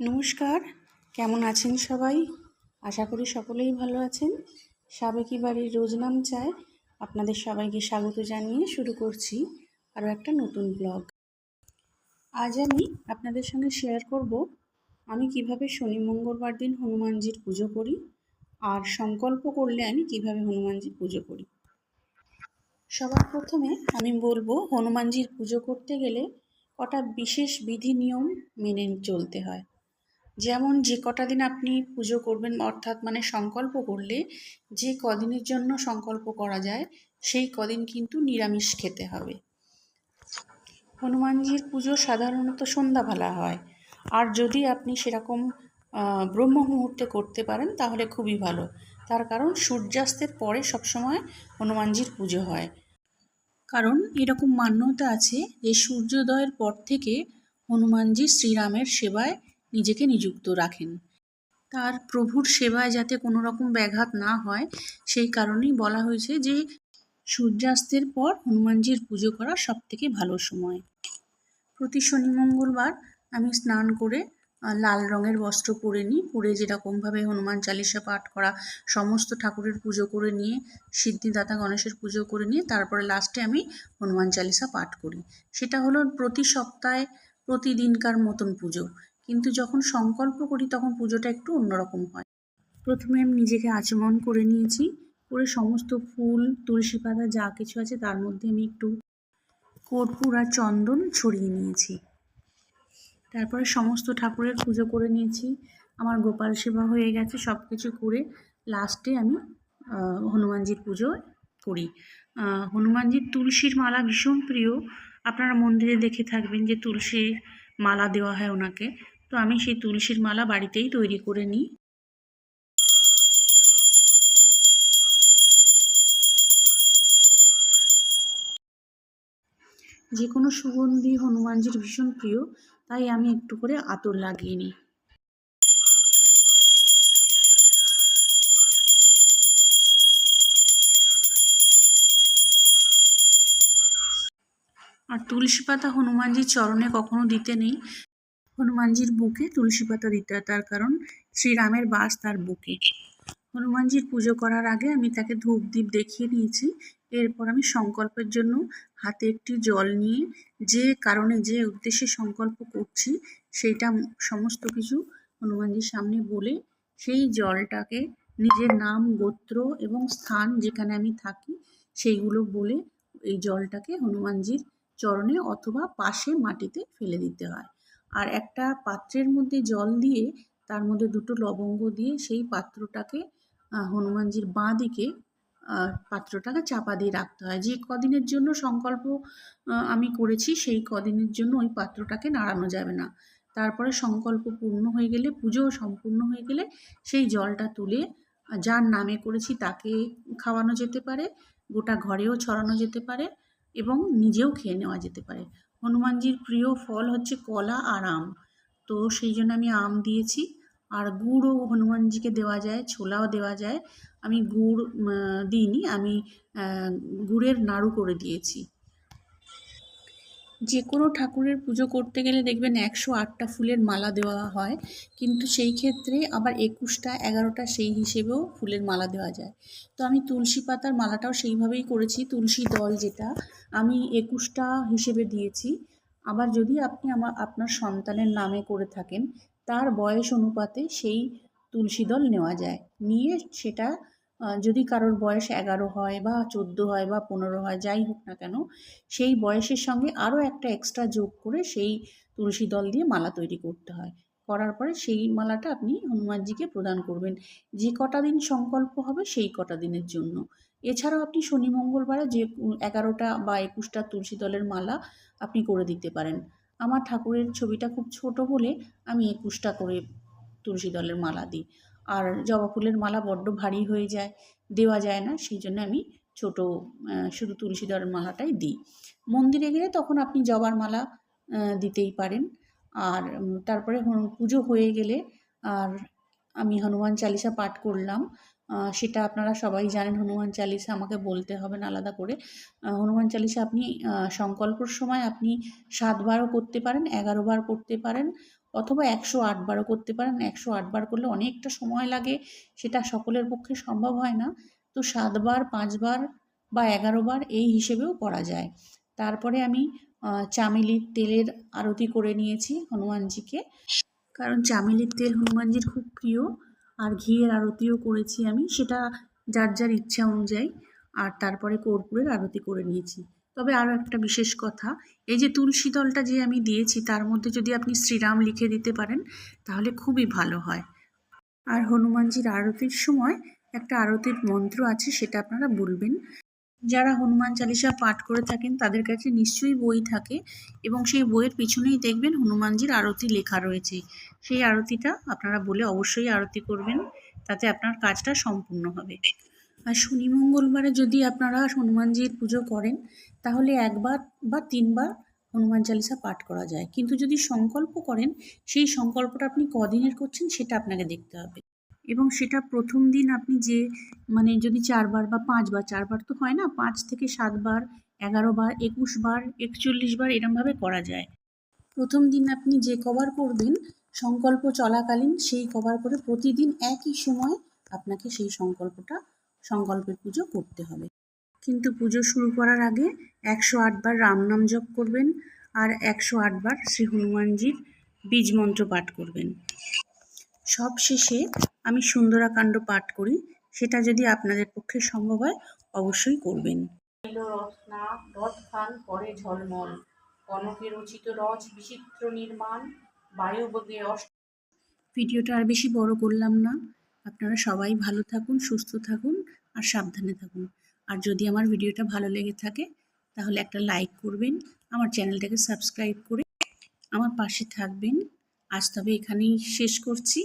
নমস্কার, কেমন আছেন সবাই? আশা করি সকলেই ভালো আছেন। সাবেকি বাড়ির রোজনাম চায় আপনাদের সবাইকে স্বাগত জানিয়ে শুরু করছি আরও একটা নতুন ব্লগ। আজ আমি আপনাদের সঙ্গে শেয়ার করব, আমি কীভাবে শনি মঙ্গলবার দিন হনুমানজির পুজো করি আর সংকল্প করলে আমি কীভাবে হনুমানজির পুজো করি। সবার প্রথমে আমি বলব, হনুমানজির পুজো করতে গেলে কটা বিশেষ বিধি নিয়ম মেনে চলতে হয়। যেমন যে কটা দিন আপনি পুজো করবেন অর্থাৎ মানে সংকল্প করলে যে কদিনের জন্য সংকল্প করা যায়, সেই কদিন কিন্তু নিরামিষ খেতে হবে। হনুমানজির পুজো সাধারণত সন্ধ্যাবেলা হয়। আর যদি আপনি সেরকম ব্রহ্ম মুহূর্তে করতে পারেন, তাহলে খুবই ভালো। তার কারণ সূর্যাস্তের পরে সবসময় হনুমানজির পুজো হয়। কারণ এরকম মান্যতা আছে যে সূর্যোদয়ের পর থেকে হনুমানজি শ্রীরামের সেবায় নিজেকে নিযুক্ত রাখেন। তার প্রভুর সেবায় যাতে কোনো রকম ব্যাঘাত না হয়, সেই কারণেই বলা হয়েছে যে, সূর্যাস্তের পর হনুমানজির পুজো করা সব থেকে ভালো সময়। প্রতি শনি মঙ্গলবার আমি স্নান করে লাল রঙের বস্ত্র পরে নিই, পরে যেরকমভাবে হনুমান চালিসা পাঠ করা, সমস্ত ঠাকুরের পুজো করে নিয়ে, সিদ্ধিদাতা গণেশের পুজো করে নিয়ে, তারপরে লাস্টে আমি হনুমান চালিসা পাঠ করি। সেটা হলো প্রতি সপ্তাহে প্রতিদিনকার মতন পুজো। কিন্তু যখন সংকল্প করি তখন পুজোটা একটু অন্যরকম হয়। প্রথমে আমি নিজেকে আচমন করে নিয়েছি, করে সমস্ত ফুল, তুলসী পাতা যা কিছু আছে তার মধ্যে আমি একটু কর্পূর আর চন্দন ছড়িয়ে নিয়েছি। তারপরে সমস্ত ঠাকুরের পুজো করে নিয়েছি। আমার গোপাল সেবা হয়ে গেছে সব কিছু করে লাস্টে আমি হনুমানজির পুজো করি। হনুমানজির তুলসীর মালা ভীষণ প্রিয়। আপনারা মন্দিরে দেখে থাকবেন যে তুলসীর মালা দেওয়া হয় ওনাকে। তো আমি সেই তুলসীর মালা বাড়িতেই তৈরি করে নিই। যে কোনো সুগন্ধি হনুমানজির ভীষণ প্রিয়, তাই আমি একটু করে আতর লাগিয়ে নিই। আর তুলসী পাতা হনুমানজির চরণে কখনো দিতে নেই। হনুমানজির বুকে তুলসী পাতা দিতে হয় তার কারণ শ্রীরামের বাস তার বুকে। হনুমানজির পুজো করার আগে আমি তাকে ধূপ দ্বীপ দেখিয়ে নিয়েছি। এরপর আমি সংকল্পের জন্য হাতে একটি জল নিয়ে যে কারণে, যে উদ্দেশ্যে সংকল্প করছি, সেইটা সমস্ত কিছু হনুমানজির সামনে বলে সেই জলটাকে নিজের নাম, গোত্র এবং স্থান যেখানে আমি থাকি, সেইগুলো বলে এই জলটাকে হনুমানজির চরণে অথবা পাশে মাটিতে ফেলে দিতে হয়। আর একটা পাত্রের মধ্যে জল দিয়ে তার মধ্যে দুটো লবঙ্গ দিয়ে সেই পাত্রটাকে হনুমানজির বাঁ দিকে পাত্রটাকে চাপা দিয়ে রাখতে হয়। যে কদিনের জন্য সংকল্প আমি করেছি, সেই কদিনের জন্য ওই পাত্রটাকে নাড়ানো যাবে না। তারপরে সংকল্প পূর্ণ হয়ে গেলে, পুজো সম্পূর্ণ হয়ে গেলে সেই জলটা তুলে যার নামে করেছি তাকে খাওয়ানো যেতে পারে, গোটা ঘরেও ছড়ানো যেতে পারে এবং নিজেও খেয়ে নেওয়া যেতে পারে। হনুমানজির প্রিয় ফল হচ্ছে কলা আর আম। তো সেই জন্য আমি আম দিয়েছি। আর গুড়ও হনুমানজিকে দেওয়া যায়, ছোলাও দেওয়া যায়। আমি গুড় দিইনি, আমি গুড়ের নাড়ু করে দিয়েছি। যে কোনো ঠাকুরের পুজো করতে গেলে দেখবেন একশো আটটা ফুলের মালা দেওয়া হয়। কিন্তু সেই ক্ষেত্রে আবার একুশটা, এগারোটা সেই হিসেবেও ফুলের মালা দেওয়া যায়। তো আমি তুলসী পাতার মালাটাও সেইভাবেই করেছি, তুলসী দল যেটা। আমি একুশটা হিসেবে দিয়েছি। আবার যদি আপনি আমার, আপনার সন্তানের নামে করে থাকেন, তার বয়স অনুপাতে সেই তুলসী দল নেওয়া যায়। নিয়ে সেটা যদি কারোর বয়স এগারো হয় বা চোদ্দ হয় বা পনেরো হয়, যাই হোক না কেন, সেই বয়সের সঙ্গে আরও একটা এক্সট্রা যোগ করে সেই তুলসী দল দিয়ে মালা তৈরি করতে হয়। করার পরে সেই মালাটা আপনি হনুমানজিকে প্রদান করবেন। যে কটা দিন সংকল্প হবে সেই কটা দিনের জন্য। এছাড়াও আপনি শনি, মঙ্গলবারে যে এগারোটা বা একুশটা তুলসী দলের মালা আপনি করে দিতে পারেন। আমার ঠাকুরের ছবিটা খুব ছোট বলে আমি একুশটা করে তুলসী দলের মালা দিই। আর জবা ফুলের মালা বড্ড ভারী হয়ে যায়, দেওয়া যায় না, সেই জন্য আমি ছোট শুধু তুলসী দলের মালাটাই দিই। মন্দিরে গেলে তখন আপনি জবার মালা দিতেই পারেন। আর তারপরে পুজো হয়ে গেলে আর আমি হনুমান চালিসা পাঠ করলাম। সেটা আপনারা সবাই জানেন, হনুমান চালিসা আমাকে বলতে হবে না আলাদা করে। হনুমান চালিসা আপনি সংকল্পর সময় আপনি সাতবারও করতে পারেন এগারো বার করতে পারেন। অথবা একশো আটবারও করতে পারেন। একশো আটবার করলে অনেকটা সময় লাগে, সেটা সকলের পক্ষে সম্ভব হয় না। তো সাতবার পাঁচবার বা এগারো বার এই হিসেবেও করা যায়। তারপরে আমি চামেলির তেলের আরতি করে নিয়েছি হনুমানজিকে। কারণ চামেলির তেল হনুমানজির খুব প্রিয়, আর ঘিয়ের আরতিও করেছি আমি, সেটা যার যার ইচ্ছা অনুযায়ী। আর তারপরে কর্পূরের আরতি করে নিয়েছি। তবে আরও একটা বিশেষ কথা, এই যে তুলসী দলটা যে আমি দিয়েছি, তার মধ্যে যদি আপনি শ্রীরাম লিখে দিতে পারেন, তাহলে খুবই ভালো হয়। আর হনুমানজির আরতির সময় একটা আরতির মন্ত্র আছে, সেটা আপনারা বলবেন। যারা হনুমান চালিসা পাঠ করে থাকেন, তাদের কাছে নিশ্চয়ই বই থাকে এবং সেই বইয়ের পিছনেই দেখবেন হনুমানজির আরতি লেখা রয়েছে। সেই আরতিটা আপনারা বলে অবশ্যই আরতি করবেন, তাতে আপনার কাজটা সম্পূর্ণ হবে। আর শনি মঙ্গলবারে যদি আপনারা হনুমানজির পুজো করেন তাহলে একবার বা তিনবার হনুমান চালিসা পাঠ করা যায়। কিন্তু যদি সংকল্প করেন, সেই সংকল্পটা আপনি কদিনের করছেন সেটা আপনাকে দেখতে হবে। এবং সেটা প্রথম দিন আপনি যে মানে যদি চারবার বা পাঁচবার, চারবার তো হয় না, পাঁচ থেকে সাতবার এগারো বার একুশ বার একচল্লিশ বার এরমভাবে করা যায়। প্রথম দিন আপনি যে কভার করবেন, সংকল্প চলাকালীন সেই কভার করে প্রতিদিন একই সময় আপনাকে সেই সংকল্পটা, সংকল্পের পুজো করতে হবে। কিন্তু পুজো শুরু করার আগে একশো আটবার রামনাম জপ করবেন আর একশো আটবার শ্রী হনুমানজির বীজ মন্ত্র পাঠ করবেন। সব শেষে আমি সুন্দরাকাণ্ড পাঠ করি সেটা যদি আপনাদের পক্ষে সম্ভব হয় অবশ্যই করবেন। রত্না রথ খান করে ঝলমল কনকে রচিত রথ বিচিত্র নির্মাণ বায়ুবেগে অষ্ট ভিডিওটা আর বেশি বড় করলাম না। আপনারা সবাই ভালো থাকুন সুস্থ থাকুন আর সাবধানে থাকুন। আর যদি আমার ভিডিওটা ভালো লেগে থাকে, তাহলে একটা লাইক করবেন, আমার চ্যানেলটাকে সাবস্ক্রাইব করে আমার পাশে থাকবেন। আজ তবে এখানেই শেষ করছি।